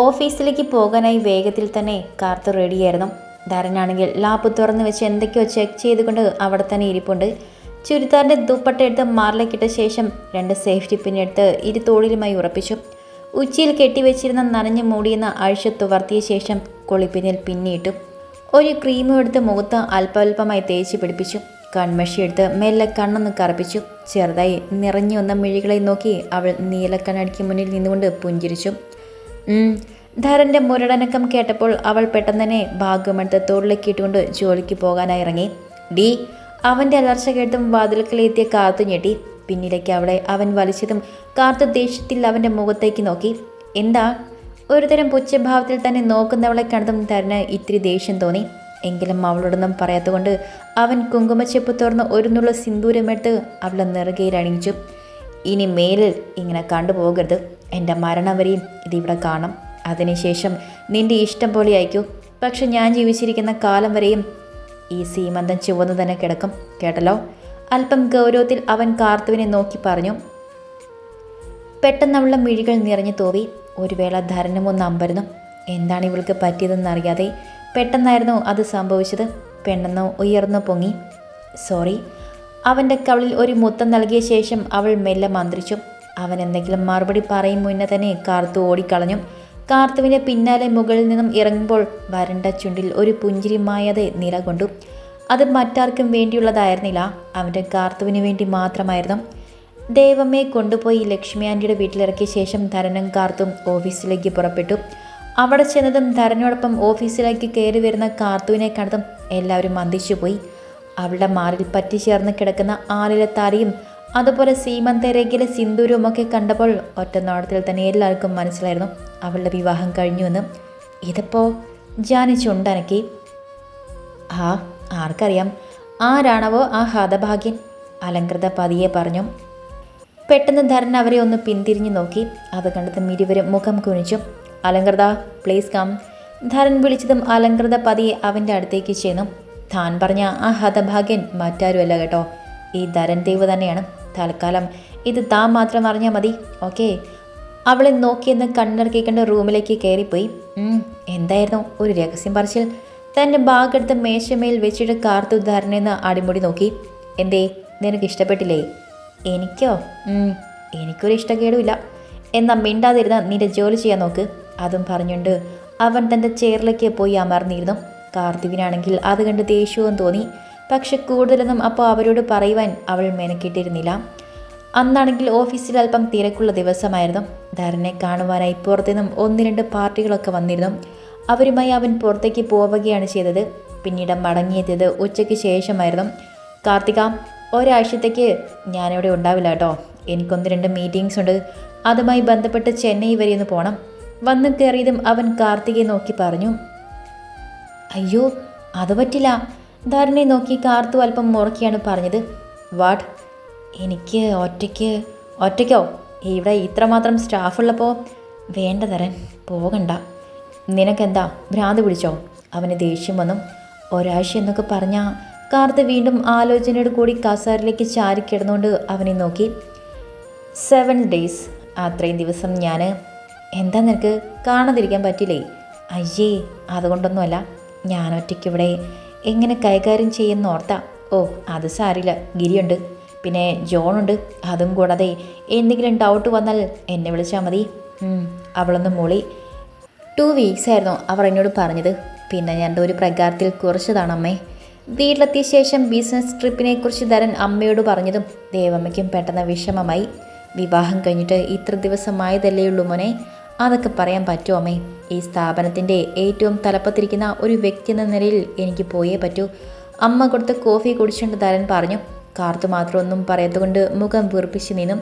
ഓഫീസിലേക്ക് പോകാനായി വേഗത്തിൽ തന്നെ കാർത്ത് റെഡിയായിരുന്നു. ധരനാണെങ്കിൽ ലാപ്പ് തുറന്ന് വെച്ച് എന്തൊക്കെയോ ചെക്ക് ചെയ്തുകൊണ്ട് അവിടെ തന്നെ ഇരിപ്പുണ്ട്. ചുരിദാറിന്റെ ദുപ്പട്ട എടുത്ത് മാറിലേക്കിട്ട ശേഷം രണ്ട് സേഫ്റ്റി പിന്നെടുത്ത് ഇരു തോളിലുമായി ഉറപ്പിച്ചു. ഉച്ചയിൽ കെട്ടിവെച്ചിരുന്ന നനഞ്ഞു മൂടിയെന്ന അഴിച്ച് തുവർത്തിയ ശേഷം കുളിപ്പിനിൽ പിന്നിയിട്ടു ഒരു ക്രീമും എടുത്ത് മുഖത്ത് അല്പാൽപമായി തേച്ച് പിടിപ്പിച്ചു. കൺമഷി എടുത്ത് മെല്ലെ കണ്ണൊന്ന് കറപ്പിച്ചു. ചെറുതായി നിറഞ്ഞു വന്ന മിഴികളെ നോക്കി അവൾ നീലക്കണ്ണടിക്ക് മുന്നിൽ നിന്നുകൊണ്ട് പുഞ്ചിരിച്ചു. ധരന്റെ മുരടനക്കം കേട്ടപ്പോൾ അവൾ പെട്ടെന്ന് തന്നെ ഭാഗ്യമെടുത്ത് തോളിലേക്ക് ഇട്ടുകൊണ്ട് ജോലിക്ക് പോകാനായി ഇറങ്ങി. ഡി അവന്റെ അലർച്ച കേട്ടും വാതിൽക്കലെത്തിയ കാത്തു ഞെട്ടി. പിന്നിലേക്ക് അവളെ അവൻ വലിച്ചതും കാത്തു ദേഷ്യത്തിൽ അവന്റെ മുഖത്തേക്ക് നോക്കി. എന്താ? ഒരുതരം പുച്ഛഭാവത്തിൽ തന്നെ നോക്കുന്നവളെ കണ്ടതും ധരന് ഇത്തിരി ദേഷ്യം തോന്നി. എങ്കിലും അവളോടൊന്നും പറയാത്തതുകൊണ്ട് അവൻ കുങ്കുമച്ചെപ്പ് തുറന്ന് ഒരു നുള്ള സിന്ദൂരമെടുത്ത് അവളെ നെറുകയിൽ അണിയിച്ചു. ഇനി മേലിൽ ഇങ്ങനെ കണ്ടുപോകരുത്. എന്റെ മരണം വരെയും ഇതിവിടെ കാണും. അതിനുശേഷം നിന്റെ ഇഷ്ടം പോലെ അയക്കൂ. പക്ഷെ ഞാൻ ജീവിച്ചിരിക്കുന്ന കാലം വരെയും ഈ സീമന്തം ചുവന്നു തന്നെ കിടക്കും. കേട്ടല്ലോ? അല്പം ഗൗരവത്തിൽ അവൻ കാർത്തുവിനെ നോക്കി പറഞ്ഞു. പെട്ടെന്നുള്ള മിഴികൾ നിറഞ്ഞു തോവി ഒരു വേള ധരനും ഒന്ന് അമ്പരുന്നു. എന്താണ് ഇവൾക്ക് പറ്റിയതെന്നറിയാതെ പെട്ടെന്നായിരുന്നു അത് സംഭവിച്ചത്. പെണ്ണെന്ന് ഉയർന്നു പൊങ്ങി. സോറി. അവന്റെ കവളിൽ ഒരു മുത്തം നൽകിയ ശേഷം അവൾ മെല്ലെ മന്ത്രിച്ചു. അവൻ എന്തെങ്കിലും മറുപടി പറയും മുന്നേ തന്നെ കാർത്തു ഓടിക്കളഞ്ഞു. കാർത്തുവിന്റെ പിന്നാലെ മുകളിൽ നിന്നും ഇറങ്ങുമ്പോൾ വരണ്ട ചുണ്ടിൽ ഒരു പുഞ്ചിരി മായതെ നിലകൊണ്ടു. അത് മറ്റാർക്കും വേണ്ടിയുള്ളതായിരുന്നില്ല. അവന്റെ കാർത്തുവിന് വേണ്ടി മാത്രമായിരുന്നു. ദേവമ്മയെ കൊണ്ടുപോയി ലക്ഷ്മി ആന്റിയുടെ വീട്ടിലിറക്കിയ ശേഷം ധരനും കാർത്തും ഓഫീസിലേക്ക് പുറപ്പെട്ടു. അവിടെ ചെന്നതും ധരനോടൊപ്പം ഓഫീസിലേക്ക് കയറി വരുന്ന കാർത്തുവിനെ കണ്ടതും എല്ലാവരും മന്ദിച്ചുപോയി അവളുടെ മാറിൽ പറ്റി ചേർന്ന് കിടക്കുന്ന ആലിലെ താരിയും അതുപോലെ സീമന്തരേഖയിലെ സിന്ദൂരവും ഒക്കെ കണ്ടപ്പോൾ ഒറ്റ നോട്ടത്തിൽ തന്നെ എല്ലാവർക്കും മനസ്സിലായിരുന്നു അവളുടെ വിവാഹം കഴിഞ്ഞുവെന്ന് ഇതിപ്പോൾ ജാനിച്ചുണ്ടനക്കി. ആ ആർക്കറിയാം. ആരാണവോ ആ ഹതഭാഗ്യൻ? അലങ്കൃത പതിയെ പറഞ്ഞു. പെട്ടെന്ന് ധരൻ അവരെ ഒന്ന് പിന്തിരിഞ്ഞു നോക്കി. അത് കണ്ടതും ഇരുവരും മുഖം കുനിച്ചു. അലങ്കൃത പ്ലീസ് കം ധരൻ വിളിച്ചതും അലങ്കൃത പതിയെ അവന്റെ അടുത്തേക്ക് ചെന്നു. താൻ പറഞ്ഞ ആ ഹതഭാഗ്യൻ മറ്റാരുമല്ല കേട്ടോ. ഈ ധരൻ ദേവ് തന്നെയാണ്. തൽക്കാലം ഇത് താൻ മാത്രം അറിഞ്ഞാൽ മതി. ഓക്കെ. അവളെ നോക്കിയെന്ന് കണ്ണിറക്കിക്കൊണ്ട് റൂമിലേക്ക് കയറിപ്പോയി. എന്തായിരുന്നു? ഒരു രഹസ്യം പറച്ചിൽ. തന്റെ ബാഗെടുത്ത് മേശമേൽ വെച്ചിട്ട് കാർത്തു ധരനെന്ന് അടിമുടി നോക്കി. എന്തേ നിനക്ക് ഇഷ്ടപ്പെട്ടില്ലേ? എനിക്കോ? എനിക്കൊരു ഇഷ്ടക്കേടുമില്ല. എന്നാൽ മിണ്ടാതിരുന്ന നിന്റെ ജോലി ചെയ്യാൻ നോക്ക്. അതും പറഞ്ഞുകൊണ്ട് അവൻ തന്റെ ചെയറിലേക്ക് പോയി അമർന്നിരുന്നു. കാർത്തിവിനാണെങ്കിൽ അത് കണ്ട് ദേഷ്യവും തോന്നി. പക്ഷെ കൂടുതലൊന്നും അപ്പോൾ അവരോട് പറയുവാൻ അവൾ മെനക്കിട്ടിരുന്നില്ല. അന്നാണെങ്കിൽ ഓഫീസിൽ അല്പം തിരക്കുള്ള ദിവസമായിരുന്നു. ധരനെ കാണുവാനായി പുറത്തുനിന്നും ഒന്ന് രണ്ട് പാർട്ടികളൊക്കെ വന്നിരുന്നു. അവരുമായി അവൻ പുറത്തേക്ക് പോവുകയാണ് ചെയ്തത്. പിന്നീട് മടങ്ങിയെത്തിയത് ഉച്ചയ്ക്ക് ശേഷമായിരുന്നു. കാർത്തിക ഒരാഴ്ചത്തേക്ക് ഞാനിവിടെ ഉണ്ടാവില്ല കേട്ടോ. എനിക്കൊന്ന് രണ്ട് മീറ്റിംഗ്സ് ഉണ്ട്. അതുമായി ബന്ധപ്പെട്ട് ചെന്നൈ വരെ ഒന്ന് പോകണം വന്ന് കയറിയതും അവൻ കാർത്തികയെ നോക്കി പറഞ്ഞു. അയ്യോ അത് പറ്റില്ല. ധാരണയെ നോക്കി കാർത്തു അല്പം മുറക്കിയാണ് പറഞ്ഞത്. വാട്ട്? എനിക്ക് ഒറ്റയ്ക്ക് ഒറ്റയ്ക്കോ? ഇവിടെ ഇത്രമാത്രം സ്റ്റാഫുള്ളപ്പോൾ വേണ്ട തരൻ പോകണ്ട. നിനക്കെന്താ ഭ്രാന്ത് പിടിച്ചോ? അവന് ദേഷ്യം വന്നു. ഒരാഴ്ച എന്നൊക്കെ പറഞ്ഞാൽ കാർത്ത് വീണ്ടും ആലോചനയോട് കൂടി കസാറിലേക്ക് ചാരി കിടന്നുകൊണ്ട് അവനെ നോക്കി. സെവൻ ഡേയ്സ് അത്രയും ദിവസം ഞാൻ എന്താ നിനക്ക്? കാണാതിരിക്കാൻ പറ്റില്ലേ? അയ്യേ അതുകൊണ്ടൊന്നുമല്ല. ഞാൻ ഒറ്റയ്ക്ക് ഇവിടെ എങ്ങനെ കൈകാര്യം ചെയ്യുന്ന ഓർത്താ. ഓ അത് സാരില്ല. ഗിരിയുണ്ട്. പിന്നെ ജോണുണ്ട്. അതും കൂടാതെ എന്തെങ്കിലും ഡൗട്ട് വന്നാൽ എന്നെ വിളിച്ചാൽ മതി. അവളൊന്ന് മൂളി. ടു വീക്സ് ആയിരുന്നു അവർ എന്നോട് പറഞ്ഞത്. പിന്നെ ഞാൻ ഒരു പ്രകാരത്തിൽ കുറച്ചതാണ് അമ്മേ വീട്ടിലെത്തിയ ശേഷം ബിസിനസ് ട്രിപ്പിനെക്കുറിച്ച് ധരൻ അമ്മയോട് പറഞ്ഞതും ദേവമ്മയ്ക്കും പെട്ടെന്ന് വിഷമമായി. വിവാഹം കഴിഞ്ഞിട്ട് ഇത്ര ദിവസമായതല്ലേ ഉള്ളൂ മോനെ. അതൊക്കെ പറയാൻ പറ്റുമോ അമ്മേ? ഈ സ്ഥാപനത്തിന്റെ ഏറ്റവും തലപ്പത്തിരിക്കുന്ന ഒരു വ്യക്തി എന്ന നിലയിൽ എനിക്ക് പോയേ പറ്റൂ. അമ്മ കൊടുത്ത കോഫി കുടിച്ചുകൊണ്ട് തരൻ പറഞ്ഞു കാർത്തു മാത്രം ഒന്നും പറയത്തുകൊണ്ട് മുഖം വീർപ്പിച്ച് നിന്നും.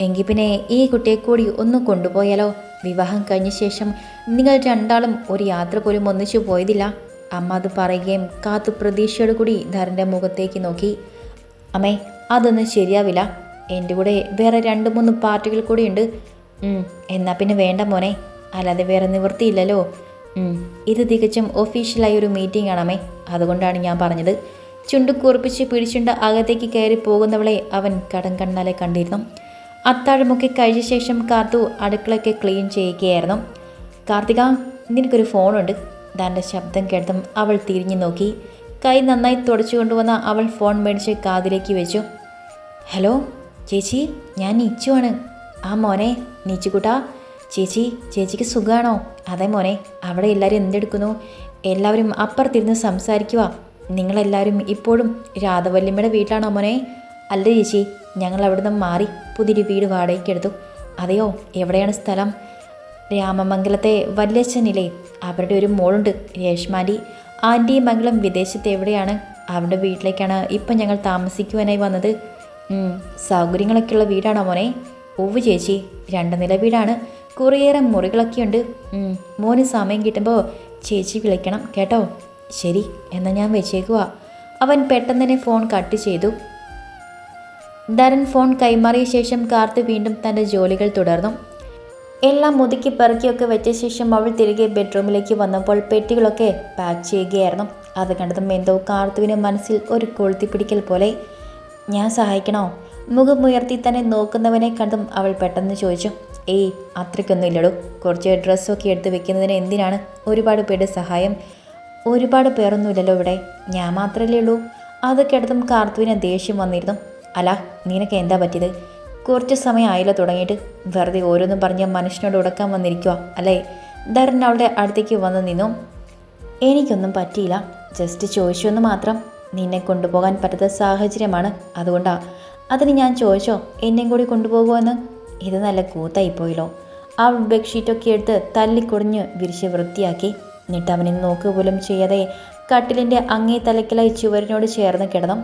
എങ്കിൽ പിന്നെ ഈ കുട്ടിയെ കൂടി ഒന്ന് കൊണ്ടുപോയാലോ? വിവാഹം കഴിഞ്ഞ ശേഷം നിങ്ങൾ രണ്ടാളും ഒരു യാത്ര പോലും ഒന്നിച്ചു പോയതില്ല. അമ്മ അത് പറയുകയും കാത്തു പ്രതീക്ഷയോട് കൂടി ധരന്റെ മുഖത്തേക്ക് നോക്കി. അമ്മേ അതൊന്നും ശരിയാവില്ല. എന്റെ കൂടെ വേറെ രണ്ട് മൂന്ന് പാർട്ടികൾ കൂടിയുണ്ട്. ഉം, എന്നാ പിന്നെ വേണ്ട മോനെ. അല്ലാതെ വേറെ നിവൃത്തിയില്ലല്ലോ. ഇത് തികച്ചും ഒഫീഷ്യലായ ഒരു മീറ്റിംഗ് ആണമേ അതുകൊണ്ടാണ് ഞാൻ പറഞ്ഞത്. ചുണ്ട് കുറിപ്പിച്ച് പിടിച്ചുണ്ട് അകത്തേക്ക് കയറി പോകുന്നവളെ അവൻ കടം കണ്ണാലെ കണ്ടിരുന്നു. അത്താഴമൊക്കെ കഴിച്ച ശേഷം കാർത്തു അടുക്കളയൊക്കെ ക്ലീൻ ചെയ്യുകയായിരുന്നു. കാർത്തിക നിനക്കൊരു ഫോണുണ്ട്. ദാന്റെ ശബ്ദം കേട്ടതും അവൾ തിരിഞ്ഞു നോക്കി. കൈ നന്നായി തുടച്ചു കൊണ്ടുവന്ന അവൾ ഫോൺ മേടിച്ച് കാതിലേക്ക് വെച്ചു. ഹലോ ചേച്ചി ഞാൻ നിച്ചുവാണ് ആ മോനെ നീച്ചിക്കൂട്ടാ ചേച്ചി ചേച്ചിക്ക് സുഖമാണോ അതെ മോനെ അവിടെ എല്ലാവരും എന്തെടുക്കുന്നു? എല്ലാവരും അപ്പുറത്തിരുന്ന് സംസാരിക്കുക നിങ്ങളെല്ലാവരും ഇപ്പോഴും രാധവല്യമ്മയുടെ വീട്ടിലാണോ മോനെ? അല്ല ചേച്ചി ഞങ്ങൾ അവിടുന്ന് മാറി പുതിരി വീട് വാടകയ്ക്ക് എടുത്തു. അതെയോ എവിടെയാണ് സ്ഥലം? രാമമംഗലത്തെ വല്യച്ഛനില്ലേ അവരുടെ ഒരു മോളുണ്ട് രേഷ്മാലി. ആന്റിയും മംഗളം വിദേശത്ത് എവിടെയാണ്? അവരുടെ വീട്ടിലേക്കാണ് ഇപ്പം ഞങ്ങൾ താമസിക്കുവാനായി വന്നത്. സൗകര്യങ്ങളൊക്കെയുള്ള വീടാണോ മോനെ? ഒവ് ചേച്ചി രണ്ട് നില വീടാണ്. കുറേയേറെ മുറികളൊക്കെയുണ്ട്. മോന് സമയം കിട്ടുമ്പോൾ ചേച്ചി വിളിക്കണം കേട്ടോ. ശരി എന്നാൽ ഞാൻ വെച്ചേക്കുക അവൻ പെട്ടെന്ന് തന്നെ ഫോൺ കട്ട് ചെയ്തു. ധരൻ ഫോൺ കൈമാറിയ ശേഷം കാർത്ത് വീണ്ടും തന്റെ ജോലികൾ തുടർന്നു. എല്ലാം മുതുക്കി പെറുക്കിയൊക്കെ വെച്ച ശേഷം അവൾ തിരികെ ബെഡ്റൂമിലേക്ക് വന്നപ്പോൾ പെട്ടികളൊക്കെ പാക്ക് ചെയ്യുകയായിരുന്നു. അത് കണ്ടതും എന്തോ കാർത്തുവിന് മനസ്സിൽ ഒരു കൊളുത്തി പിടിക്കൽ പോലെ. ഞാൻ സഹായിക്കണോ? മുഖമുയർത്തി തന്നെ നോക്കുന്നവനെ കണ്ടും അവൾ പെട്ടെന്ന് ചോദിച്ചു ഏയ് അത്രയ്ക്കൊന്നും ഇല്ലടോ കുറച്ച് ഡ്രസ്സൊക്കെ എടുത്ത് വെക്കുന്നതിന് എന്തിനാണ്? ഒരുപാട് പേരുടെ സഹായം. ഒരുപാട് പേരൊന്നുമില്ലല്ലോ ഇവിടെ. ഞാൻ മാത്രമല്ലേ ഉള്ളൂ. അതൊക്കെ എടുത്തും കാർത്തുവിന് ദേഷ്യം വന്നിരുന്നു. അല്ല നിനക്ക് എന്താ പറ്റിയത്? കുറച്ച് സമയം ആയില്ല തുടങ്ങിയിട്ട്. വെറുതെ ഓരോന്നും പറഞ്ഞ് മനുഷ്യനോട് ഉടക്കാൻ വന്നിരിക്കുക അല്ലേ? ധരൻ അവളുടെ അടുത്തേക്ക് വന്ന് നിന്നു. എനിക്കൊന്നും പറ്റിയില്ല. ജസ്റ്റ് ചോദിച്ചു എന്ന് മാത്രം. നിന്നെ കൊണ്ടുപോകാൻ പറ്റാത്ത സാഹചര്യമാണ്. അതുകൊണ്ടാ അതിന് ഞാൻ ചോദിച്ചോ എന്നെയും കൂടി കൊണ്ടുപോകുമെന്ന് ഇത് നല്ല കൂത്തായിപ്പോയില്ലോ ആ ബെഡ്ഷീറ്റൊക്കെ എടുത്ത് തല്ലിക്കൊടിഞ്ഞ് വിരിച്ച് വൃത്തിയാക്കി. എന്നിട്ട് അവനെ നോക്കുക പോലും ചെയ്യാതെ കട്ടിലിന്റെ അങ്ങേ തലക്കിലായി ചുവരിനോട് ചേർന്ന് കിടന്നു.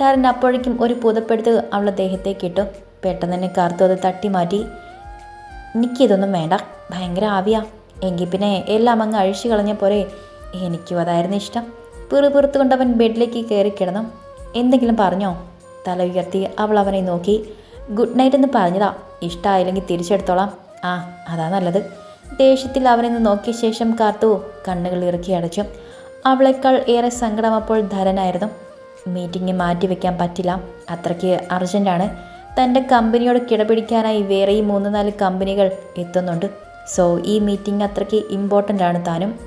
താരൻ അപ്പോഴേക്കും ഒരു പുതപ്പെടുത്ത് അവളുടെ ദേഹത്തേക്ക് ഇട്ടു. പെട്ടെന്ന് തന്നെ കാർത്തു അത് തട്ടി മാറ്റി. എനിക്കിതൊന്നും വേണ്ട ഭയങ്കര ആവിയാ. എങ്കിൽ പിന്നെ എല്ലാം അങ്ങ് അഴിച്ചു കളഞ്ഞ പോലെ എനിക്കും അതായിരുന്നു ഇഷ്ടം. പിറുപിറുത്തുകൊണ്ട് അവൻ ബെഡിലേക്ക് കയറി കിടന്നു. എന്തെങ്കിലും പറഞ്ഞോ? തല ഉയർത്തി അവൾ അവനെ നോക്കി. ഗുഡ് നൈറ്റ് എന്ന് പറഞ്ഞതാ. ഇഷ്ടമായില്ലെങ്കിൽ തിരിച്ചെടുത്തോളാം. ആ അതാ നല്ലത്. ദേഷ്യത്തിൽ അവനെ നോക്കിയ ശേഷം കാർത്തു കണ്ണുകൾ ഇറക്കി അടച്ചു. അവളെക്കാൾ ഏറെ സങ്കടം അപ്പോൾ ധരനായിരുന്നു. മീറ്റിംഗ് മാറ്റിവെക്കാൻ പറ്റില്ല. അത്രയ്ക്ക് അർജന്റാണ് തന്റെ കമ്പനിയോട് കിടപിടിക്കാനായി ഈ മൂന്ന് നാല് കമ്പനികൾ എത്തുന്നുണ്ട്. സോ ഈ മീറ്റിംഗ് അത്രയ്ക്ക് ഇമ്പോർട്ടന്റ് ആണ് താനും.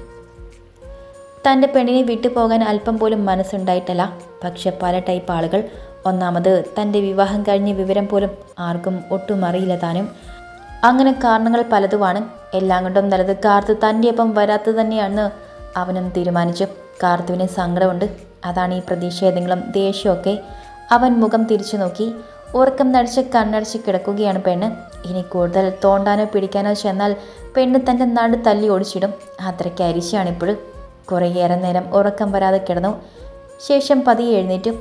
തന്റെ പെണ്ണിനെ വിട്ടുപോകാൻ അല്പം പോലും മനസ്സുണ്ടായിട്ടല്ല. പക്ഷെ പല ടൈപ്പ് ആളുകൾ ഒന്നാമത് തന്റെ വിവാഹം കഴിഞ്ഞ വിവരം പോലും ആർക്കും ഒട്ടും അറിയില്ല താനും. അങ്ങനെ കാരണങ്ങൾ പലതുമാണ്. എല്ലാം കൊണ്ടും നല്ലത് കാർത്തു തന്റെ ഒപ്പം വരാത്തത് തന്നെയാണെന്ന് അവനും തീരുമാനിച്ചു. കാർത്തുവിന് സങ്കടമുണ്ട്. അതാണ് ഈ പ്രതീക്ഷ ഏതെങ്കിലും ദേഷ്യമൊക്കെ. അവൻ മുഖം തിരിച്ചു നോക്കി. ഉറക്കം നടിച്ച് കണ്ണടിച്ച് കിടക്കുകയാണ് പെണ്ണ്. ഇനി കൂടുതൽ തോണ്ടാനോ പിടിക്കാനോ ചെന്നാൽ പെണ്ണ് തന്റെ നാട് തല്ലി ഓടിച്ചിടും. അത്രയ്ക്ക് അരിശയാണിപ്പോഴും. കുറേയേറെ നേരം ഉറക്കം വരാതെ കിടന്നു. ശേഷം പതിയെ എഴുന്നേറ്റു.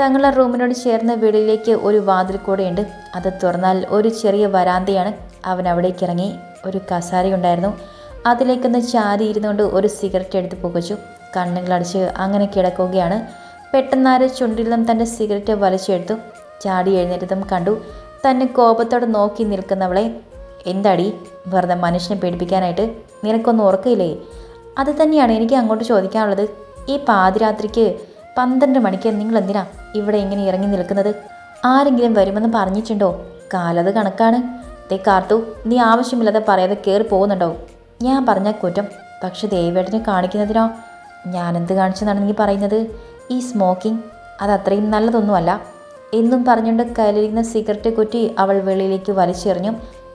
തങ്ങളുടെ റൂമിനോട് ചേർന്ന വീടിലേക്ക് ഒരു വാതിൽ കൂടെയുണ്ട് അത് തുറന്നാൽ ഒരു ചെറിയ വരാന്തയാണ്. അവൻ അവിടേക്ക് ഇറങ്ങി ഒരു കസാരയുണ്ടായിരുന്നു അതിലേക്കൊന്ന് ചാരി ഇരുന്നുകൊണ്ട് ഒരു സിഗരറ്റ് എടുത്ത് പുകച്ചു. കണ്ണുകളടിച്ച് അങ്ങനെ കിടക്കുകയാണ്. പെട്ടെന്നാരെ ചുണ്ടിൽ നിന്നും തന്റെ സിഗരറ്റ് വലിച്ചെടുത്തു. ചാടി എഴുന്നേറ്റതും കണ്ടു. തന്നെ കോപത്തോടെ നോക്കി നിൽക്കുന്നവളെ എന്താടി വെറുതെ മനുഷ്യനെ പേടിപ്പിക്കാനായിട്ട്? നിനക്കൊന്നും ഉറക്കയില്ലേ അത് തന്നെയാണ് എനിക്ക് അങ്ങോട്ട് ചോദിക്കാനുള്ളത്. ഈ പാതിരാത്രിക്ക് പന്ത്രണ്ട് മണിക്ക് നിങ്ങൾ എന്തിനാ ഇവിടെ ഇങ്ങനെ ഇറങ്ങി നിൽക്കുന്നത്? ആരെങ്കിലും വരുമെന്ന് പറഞ്ഞിട്ടുണ്ടോ? കാലത് കണക്കാണ്. ദേ കാർത്തു നീ ആവശ്യമില്ലാതെ പറയാതെ കയറി പോകുന്നുണ്ടോ? ഞാൻ പറഞ്ഞ കുറ്റം പക്ഷെ ദേവേട്ടനെ കാണിക്കുന്നതിനോ? ഞാനെന്ത് കാണിച്ചെന്നാണ് നീ പറയുന്നത്? ഈ സ്മോക്കിംഗ് അത് അത്രയും നല്ലതൊന്നുമല്ല. എന്നും പറഞ്ഞുകൊണ്ട് കയ്യിലിരിക്കുന്ന സിഗരറ്റ് കുറ്റി അവൾ വെളിയിലേക്ക് വലിച്ചെറിഞ്ഞു.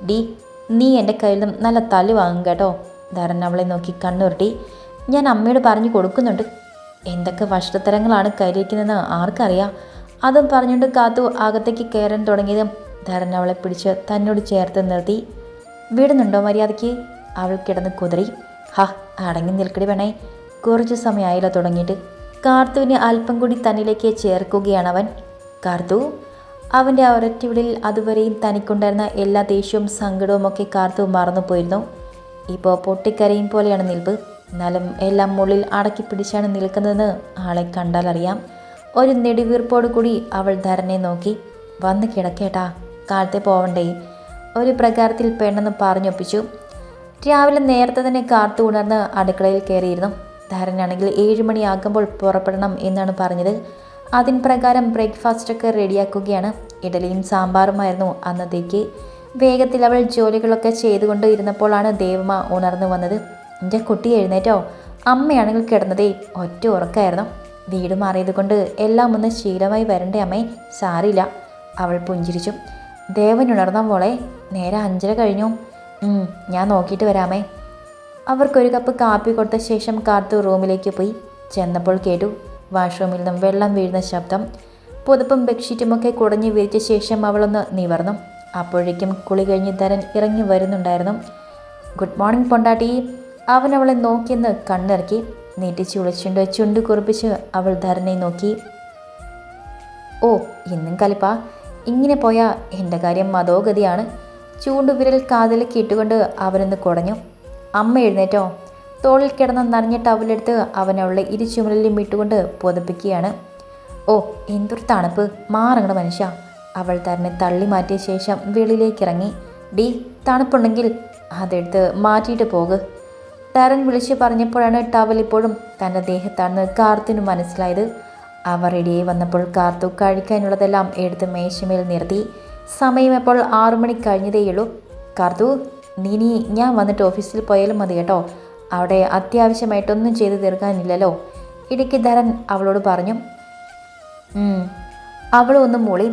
ഡി നീ എന്റെ കയ്യിൽ നിന്നും നല്ല തല്ലു വാങ്ങും കേട്ടോ. ധരൻ അവളെ നോക്കി കണ്ണുരുട്ടി. ഞാൻ അമ്മയോട് പറഞ്ഞു കൊടുക്കുന്നുണ്ട്. എന്തൊക്കെ വസ്ത്രതരങ്ങളാണ് കയ്യിലിരിക്കുന്നതെന്ന് ആർക്കറിയാം. അതും പറഞ്ഞുകൊണ്ട് കാത്തു അകത്തേക്ക് കയറാൻ തുടങ്ങിയതും ധരൻ അവളെ പിടിച്ച് തന്നോട് ചേർത്ത് നിർത്തി. വിടുന്നുണ്ടോ മര്യാദയ്ക്ക്? അവൾ കിടന്ന് കുതിരി ഹാ അടങ്ങി നിൽക്കടി വേണേ കുറച്ച് സമയമായില്ല തുടങ്ങിയിട്ട്. കാർത്തുവിനെ അല്പം കൂടി തന്നിലേക്ക് ചേർക്കുകയാണ് അവൻ. കാർത്തു? അവന്റെ ഒരറ്റിവിളിൽ അതുവരെയും തനിക്കുണ്ടായിരുന്ന എല്ലാ ദേഷ്യവും സങ്കടവും ഒക്കെ കാർത്തു മറന്നു പോയിരുന്നു ഇപ്പോൾ പൊട്ടിക്കരയും പോലെയാണ് നിൽപ്പ്. എന്നാലും എല്ലാം മുള്ളിൽ അടക്കി പിടിച്ചാണ് നിൽക്കുന്നതെന്ന് ആളെ കണ്ടാലറിയാം ഒരു നെടുവീർപ്പോടു കൂടി അവൾ ധരനെ നോക്കി വന്ന് കിടക്കേട്ടാ കാലത്തെ പോവണ്ടേ? ഒരു പ്രകാരത്തിൽ പെണ്ണെന്ന് പറഞ്ഞൊപ്പിച്ചു. രാവിലെ നേരത്തെ തന്നെ കാർത്തു ഉണർന്ന് അടുക്കളയിൽ കയറിയിരുന്നു. ധാരനാണെങ്കിൽ ഏഴ് മണിയാകുമ്പോൾ പുറപ്പെടണം എന്നാണ് പറഞ്ഞത്. അതിൻ പ്രകാരം ബ്രേക്ക്ഫാസ്റ്റൊക്കെ റെഡിയാക്കുകയാണ്. ഇഡലിയും സാമ്പാറുമായിരുന്നു അന്നത്തേക്ക്. വേഗത്തിൽ അവൾ ജോലികളൊക്കെ ചെയ്തുകൊണ്ട് ഇരുന്നപ്പോഴാണ് ദേവമ്മ ഉണർന്നു വന്നത്. എന്റെ കുട്ടി എഴുന്നേറ്റോ? അമ്മയാണെങ്കിൽ കിടന്നതേ. ഒറ്റ ഉറക്കായിരുന്നു. വീട് മാറിയത് കൊണ്ട് എല്ലാം ഒന്ന് ശീലമായി വരണ്ടേ അമ്മേ? സാരില്ല. അവൾ പുഞ്ചിരിച്ചു. ദേവൻ ഉണർന്ന മോളെ നേരെ അഞ്ചര കഴിഞ്ഞു. ഞാൻ നോക്കിയിട്ട് വരാമേ. അവർക്കൊരു കപ്പ് കാപ്പി കൊടുത്ത ശേഷം കാർത്തു റൂമിലേക്ക് പോയി. ചെന്നപ്പോൾ കേട്ടു വാഷ്റൂമിൽ നിന്നും വെള്ളം വീഴുന്ന ശബ്ദം. പുതപ്പും ബെഡ്ഷീറ്റുമൊക്കെ കുടഞ്ഞു വിരിച്ച ശേഷം അവളൊന്ന് നിവർന്നു. അപ്പോഴേക്കും കുളി കഴിഞ്ഞ് തരൻ ഇറങ്ങി വരുന്നുണ്ടായിരുന്നു. ഗുഡ് മോർണിംഗ് പൊണ്ടാട്ടി. അവൻ അവളെ നോക്കിയെന്ന് കണ്ണിറക്കി നീട്ടി ചുളിച്ചുണ്ട് ചുണ്ടു കുറിപ്പിച്ച് അവൾ ധരണി നോക്കി. ഓ ഇന്നും കലിപ്പ. ഇങ്ങനെ പോയാൽ എന്റെ കാര്യം മതോഗതിയാണ്. ചൂണ്ടുവിരൽ കാതിലേക്ക് ഇട്ടുകൊണ്ട് അവനൊന്ന് കുടഞ്ഞു. അമ്മ എഴുന്നേറ്റോ. തോളിൽ കിടന്ന് നനഞ്ഞ ടവലെടുത്ത് അവൻ അവളെ ഇരു ചുമലിലും ഇട്ടുകൊണ്ട് പുതപ്പിക്കുകയാണ്. ഓ എന്തൊരു തണുപ്പ്. മാറങ്ങണ മനുഷ്യ. അവൾ തന്നെ തള്ളി മാറ്റിയ ശേഷം വെളിയിലേക്ക് ഇറങ്ങി ഡി തണുപ്പുണ്ടെങ്കിൽ അതെടുത്ത് മാറ്റിയിട്ട് പോക്. തരൻ വിളിച്ച് പറഞ്ഞപ്പോഴാണ് ടവൽ ഇപ്പോഴും തന്റെ ദേഹത്താണെന്ന് കാർത്തിനു മനസ്സിലായത്. അവർ റെഡിയായി വന്നപ്പോൾ കാർത്തു കഴിക്കാനുള്ളതെല്ലാം എടുത്ത് മേശമേൽ നിർത്തി. സമയം ഇപ്പോൾ ആറു മണി കഴിഞ്ഞതേയുള്ളൂ കാർത്തു നീ നീ ഞാൻ വന്നിട്ട് ഓഫീസിൽ പോയാലും മതി കേട്ടോ. അവിടെ അത്യാവശ്യമായിട്ടൊന്നും ചെയ്തു തീർക്കാനില്ലല്ലോ. ഇടയ്ക്ക് ധരൻ അവളോട് പറഞ്ഞു. അവളൊന്നും മൂളി.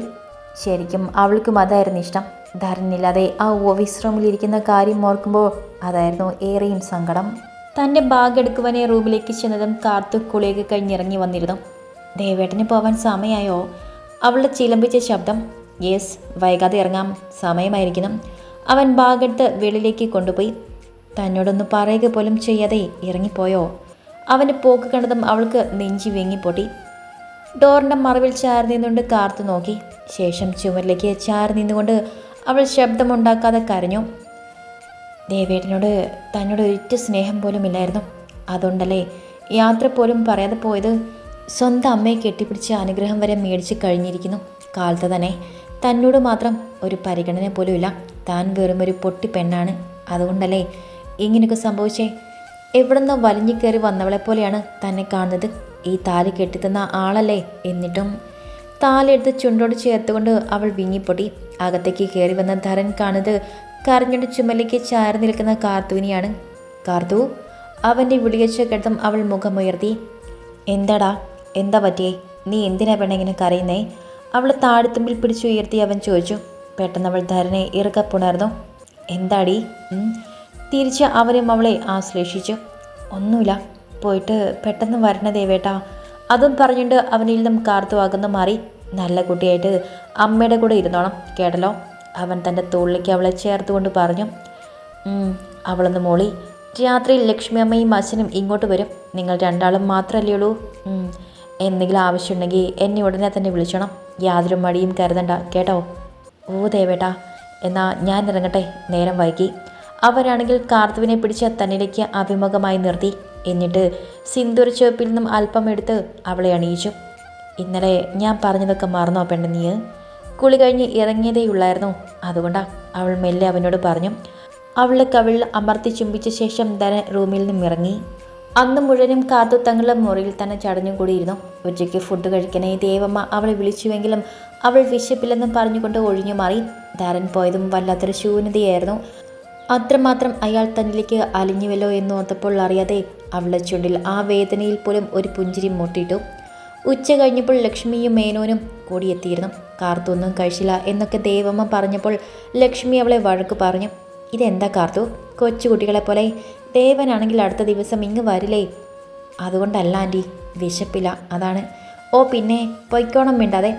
ശരിക്കും അവൾക്കും അതായിരുന്നു ഇഷ്ടം. ധരനില്ലാതെ ആ ഓഫീസ് റൂമിലിരിക്കുന്ന കാര്യം ഓർക്കുമ്പോൾ അതായിരുന്നു ഏറെയും സങ്കടം. തന്റെ ബാഗ് എടുക്കുവാനെ റൂമിലേക്ക് ചെന്നതും കാർത്തു കുളിയൊക്കെ കഴിഞ്ഞിറങ്ങി വന്നിരുന്നു. ദേവേട്ടന് പോവാൻ സമയമായോ അവളുടെ ചിലമ്പിച്ച ശബ്ദം. യെസ് വൈകാതെ ഇറങ്ങാം. സമയമായിരിക്കണം അവൻ ബാഗ് എടുത്ത് വെളിയിലേക്ക് കൊണ്ടുപോയി. തന്നോടൊന്ന് പറയുക പോലും ചെയ്യാതെ ഇറങ്ങിപ്പോയോ? അവന്റെ പോക്ക് കണ്ടതും അവൾക്ക് നെഞ്ചി വീങ്ങിപ്പൊട്ടി. ഡോറിന്റെ മറവിൽ ചാരി നിന്നുകൊണ്ട് കാർത്തു നോക്കി. ശേഷം ചുമരിലേക്ക് ചാരി നിന്നുകൊണ്ട് അവൾ ശബ്ദമുണ്ടാക്കാതെ കരഞ്ഞു. ദേവേട്ടനോട് തന്നോട് ഒരിറ്റ സ്നേഹം പോലും ഇല്ലായിരുന്നു അതുകൊണ്ടല്ലേ യാത്ര പോലും പറയാതെ പോയത്? സ്വന്തം അമ്മയെ കെട്ടിപ്പിടിച്ച് അനുഗ്രഹം വരെ മേടിച്ച് കഴിഞ്ഞിരിക്കുന്നു. കാലത്ത് തന്നെ തന്നോട് മാത്രം ഒരു പരിഗണന പോലും ഇല്ല താൻ വെറും ഒരു പൊട്ടി പെണ്ണാണ്. അതുകൊണ്ടല്ലേ ഇങ്ങനെയൊക്കെ സംഭവിച്ചേ? എവിടുന്ന് വലിഞ്ഞു കയറി വന്നവളെ പോലെയാണ് തന്നെ കാണുന്നത്. ഈ താലി കെട്ടിത്തന്ന ആളല്ലേ? എന്നിട്ടും താലെടുത്ത് ചുണ്ടോട് ചേർത്തുകൊണ്ട് അവൾ വിങ്ങിപ്പൊട്ടി. അകത്തേക്ക് കയറി വന്ന ധരൻ കാണുന്നത് കരഞ്ഞുണ്ട് ചുമലിലേക്ക് ചാരി നിൽക്കുന്ന കാർത്തുവിനെയാണ്. കാർത്തു അവന്റെ വിളിയച്ച കേട്ടതും അവൾ മുഖമുയർത്തി. എന്താടാ? എന്താ പറ്റിയേ? നീ എന്തിനാ പെണ്ണ ഇങ്ങനെ കരയുന്നേ? അവൾ താഴത്തുമ്പിൽ പിടിച്ചുയർത്തി അവൻ ചോദിച്ചു. പെട്ടെന്ന് അവൾ ധരനെ ഇറക്കപ്പുണർന്നു എന്താടി. തിരിച്ച് അവരും അവളെ ആശ്ലേഷിച്ചു. ഒന്നുമില്ല. പോയിട്ട് പെട്ടെന്ന് വരണ ദേവേട്ടാ അതും പറഞ്ഞുകൊണ്ട് അവനിൽ നിന്നും കാർത്തു അകന്നു മാറി. നല്ല കുട്ടിയായിട്ട് അമ്മയുടെ കൂടെ ഇരുന്നോണം കേട്ടല്ലോ? അവൻ തന്റെ തോളിലേക്ക് അവളെ ചേർത്തുകൊണ്ട് പറഞ്ഞു. അവളൊന്ന് മോളി. രാത്രിയിൽ ലക്ഷ്മി അമ്മയും അച്ഛനും ഇങ്ങോട്ട് വരും. നിങ്ങൾ രണ്ടാളും മാത്രമല്ലേ ഉള്ളൂ. എന്തെങ്കിലും ആവശ്യമുണ്ടെങ്കിൽ എന്നെ ഉടനെ തന്നെ വിളിച്ചണം. യാതൊരു മടിയും കരുതണ്ട കേട്ടോ? ഓ ദേവേട്ടാ എന്നാൽ ഞാൻ ഇറങ്ങട്ടെ. നേരം വൈകി. അവരാണെങ്കിൽ കാർത്തുവിനെ പിടിച്ച് തന്നിലേക്ക് അഭിമുഖമായി നിർത്തി. എന്നിട്ട് സിന്ദൂർ ചുവപ്പിൽ നിന്നും അല്പം എടുത്ത് അവളെ അണിയിച്ചു. ഇന്നലെ ഞാൻ പറഞ്ഞതൊക്കെ മറന്നോ പെണ്ണ് നീ കുളി കഴിഞ്ഞ് ഇറങ്ങിയതേ ഉള്ളായിരുന്നു. അതുകൊണ്ടാ അവൾ മെല്ലെ അവനോട് പറഞ്ഞു അവളെ കവിളിൽ അമർത്തി ചുംബിച്ച ശേഷം തന്നെ റൂമിൽ നിന്നും ഇറങ്ങി. അന്ന് മുഴുവനും കാത്തു തങ്ങളുടെ മുറിയിൽ തന്നെ ചടഞ്ഞുകൂടിയിരുന്നു ഉച്ചയ്ക്ക് ഫുഡ് കഴിക്കണേ ദേവമ്മ അവളെ വിളിച്ചുവെങ്കിലും അവൾ വിശപ്പില്ലെന്നും പറഞ്ഞുകൊണ്ട് ഒഴിഞ്ഞു മാറി. ധാരൻ പോയതും വല്ലാത്തൊരു ശൂന്യതയായിരുന്നു. അത്രമാത്രം അയാൾ തന്നിലേക്ക് അലിഞ്ഞുവല്ലോ എന്നോർത്തപ്പോൾ അറിയാതെ അവളുടെ ചുണ്ടിൽ ആ വേദനയിൽ പോലും ഒരു പുഞ്ചിരി മുട്ടിയിട്ടു. ഉച്ച കഴിഞ്ഞപ്പോൾ ലക്ഷ്മിയും മേനോനും കൂടിയെത്തിയിരുന്നു. കാർത്തൊന്നും കഴിച്ചില്ല എന്നൊക്കെ ദേവമ്മ പറഞ്ഞപ്പോൾ ലക്ഷ്മി അവളെ വഴക്ക് പറഞ്ഞു. ഇതെന്താ കാർത്തു? കൊച്ചുകുട്ടികളെ പോലെ ദേവനാണെങ്കിൽ അടുത്ത ദിവസം ഇങ്ങ് വരില്ലേ? അതുകൊണ്ടല്ല ആന്റി വിശപ്പില്ല അതാണ്. ഓ പിന്നെ പൊയ്ക്കോണം മിണ്ടാതെ.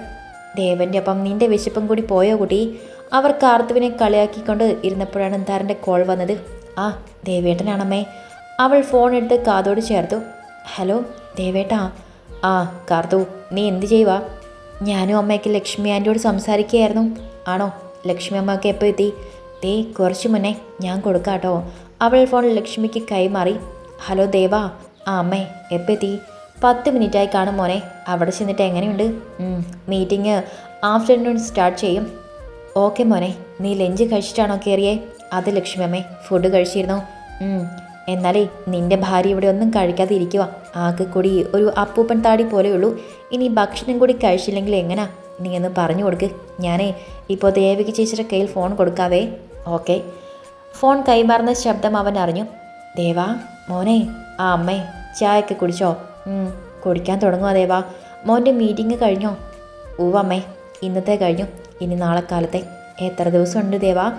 ദേവന്റെ ഒപ്പം നിന്റെ വിശപ്പും കൂടി പോയോ കുട്ടി? അവർ കാർത്തുവിനെ കളിയാക്കിക്കൊണ്ട് ഇരുന്നപ്പോഴാണ് താരന്റെ കോൾ വന്നത്. ആ ദേവേട്ടനാണമ്മേ. അവൾ ഫോൺ എടുത്ത് കാതോട് ചേർത്തു. ഹലോ ദേവേട്ടാ ആ കാർത്തു നീ എന്ത് ചെയ്യുക ഞാനും അമ്മയ്ക്ക് ലക്ഷ്മി ആന്റിയോട് സംസാരിക്കുകയായിരുന്നു. ആണോ? ലക്ഷ്മി അമ്മയ്ക്ക് എപ്പോൾ എത്തി? ദേ കുറച്ച് മുന്നേ ഞാൻ കൊടുക്കാട്ടോ. അവൾ ഫോൺ ലക്ഷ്മിക്ക് കൈമാറി. ഹലോ ദേവ. ആ അമ്മേ എപ്പോൾ എത്തി? പത്ത് മിനിറ്റായി കാണും മോനെ. അവിടെ ചെന്നിട്ട് എങ്ങനെയുണ്ട്? മീറ്റിംഗ് ആഫ്റ്റർനൂൺ സ്റ്റാർട്ട് ചെയ്യും. ഓക്കെ മോനെ നീ ലഞ്ച് കഴിച്ചിട്ടാണോ കയറിയേ അത് ലക്ഷ്മി അമ്മേ ഫുഡ് കഴിച്ചിരുന്നു. എന്നാലേ നിന്റെ ഭാര്യ ഇവിടെ ഒന്നും കഴിക്കാതെ ഇരിക്കുക ആകെ കൂടി ഒരു അപ്പൂപ്പൻ താടി പോലെയുള്ളൂ ഇനി ഭക്ഷണം കൂടി കഴിച്ചില്ലെങ്കിൽ എങ്ങനാ? നീ എന്ന് പറഞ്ഞു കൊടുക്ക്. ഞാനേ ഇപ്പോൾ ദേവിക്ക് ചേച്ചിയുടെ കയ്യിൽ ഫോൺ കൊടുക്കാവേ. ഓക്കെ. ഫോൺ കൈമാറുന്ന ശബ്ദം അവൻ അറിഞ്ഞു. ദേവാ മോനെ ആ അമ്മേ ചായയൊക്കെ കുടിച്ചോ? കുടിക്കാൻ തുടങ്ങുക ദേവാ. മോന്റെ മീറ്റിംഗ് കഴിഞ്ഞോ? ഊവമ്മേ ഇന്നത്തെ കഴിഞ്ഞു. ഇനി നാളെ കാലത്തെ. എത്ര ദിവസമുണ്ട് ദേവാ?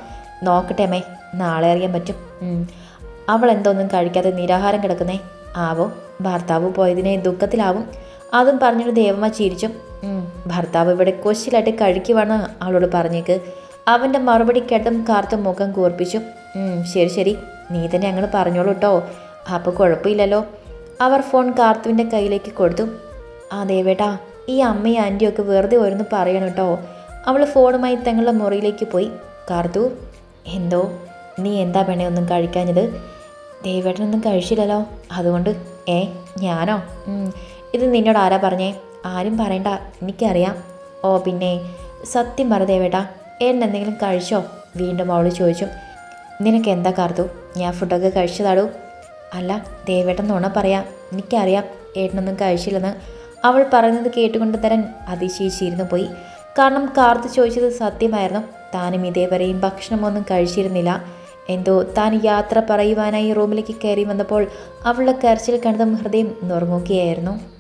നോക്കട്ടെ അമ്മേ നാളെ അറിയാൻ പറ്റും. അവൾ എന്തോന്നും കഴിക്കാതെ നിരാഹാരം കിടക്കുന്നേ. ആവോ ഭർത്താവ് പോയതിനെ ദുഃഖത്തിലാവും. അതും പറഞ്ഞിട്ട് ദേവമ്മ ചിരിച്ചു ഭർത്താവ് ഇവിടെ കൊച്ചിലായിട്ട് കഴിക്കുവാണ് അവളോട് പറഞ്ഞേക്ക്. അവന്റെ മറുപടി കേട്ടും കാർത്തും മുഖം കൂർപ്പിച്ചു ശരി ശരി നീ തന്നെ ഞങ്ങൾ പറഞ്ഞോളൂ കേട്ടോ അപ്പോൾ കുഴപ്പമില്ലല്ലോ. അവർ ഫോൺ കാർത്തുവിന്റെ കയ്യിലേക്ക് കൊടുത്തു. ആ ദേവേട്ടാ ഈ അമ്മയും ആന്റിയും ഒക്കെ വെറുതെ ഓരോന്ന് പറയണം കേട്ടോ അവൾ ഫോണുമായി തങ്ങളുടെ മുറിയിലേക്ക് പോയി. കാർത്തു എന്തോ നീ എന്താ വേണേ ഒന്നും കഴിക്കാഞ്ഞത്? ദേവേട്ടനൊന്നും കഴിച്ചില്ലല്ലോ. അതുകൊണ്ട് ഏ ഞാനോ? ഇത് നിന്നോട് ആരാ പറഞ്ഞേ? ആരും പറയണ്ട എനിക്കറിയാം. ഓ പിന്നെ സത്യം പറ ദേവേട്ടാ ഏട്ടൻ എന്തെങ്കിലും കഴിച്ചോ? വീണ്ടും അവൾ ചോദിച്ചു. നിനക്ക് എന്താ കാർത്തു? ഞാൻ ഫുഡൊക്കെ കഴിച്ചതാടൂ. അല്ല ദേവേട്ടൻ നുണ പറയാം എനിക്കറിയാം ഏട്ടനൊന്നും കഴിച്ചില്ലെന്ന്. അവൾ പറയുന്നത് കേട്ടുകൊണ്ട് തരാൻ അതിശയിച്ചിരുന്നു പോയി. കാരണം കാർത്ത് ചോദിച്ചത് സത്യമായിരുന്നു. താനും ഇതേവരെയും ഭക്ഷണമൊന്നും കഴിച്ചിരുന്നില്ല. എന്തോ താൻ യാത്ര പറയുവാനായി റൂമിലേക്ക് കയറി വന്നപ്പോൾ അവളുടെ കരച്ചിൽ കണ്ടതും ഹൃദയം നുറങ്ങുകയായിരുന്നു.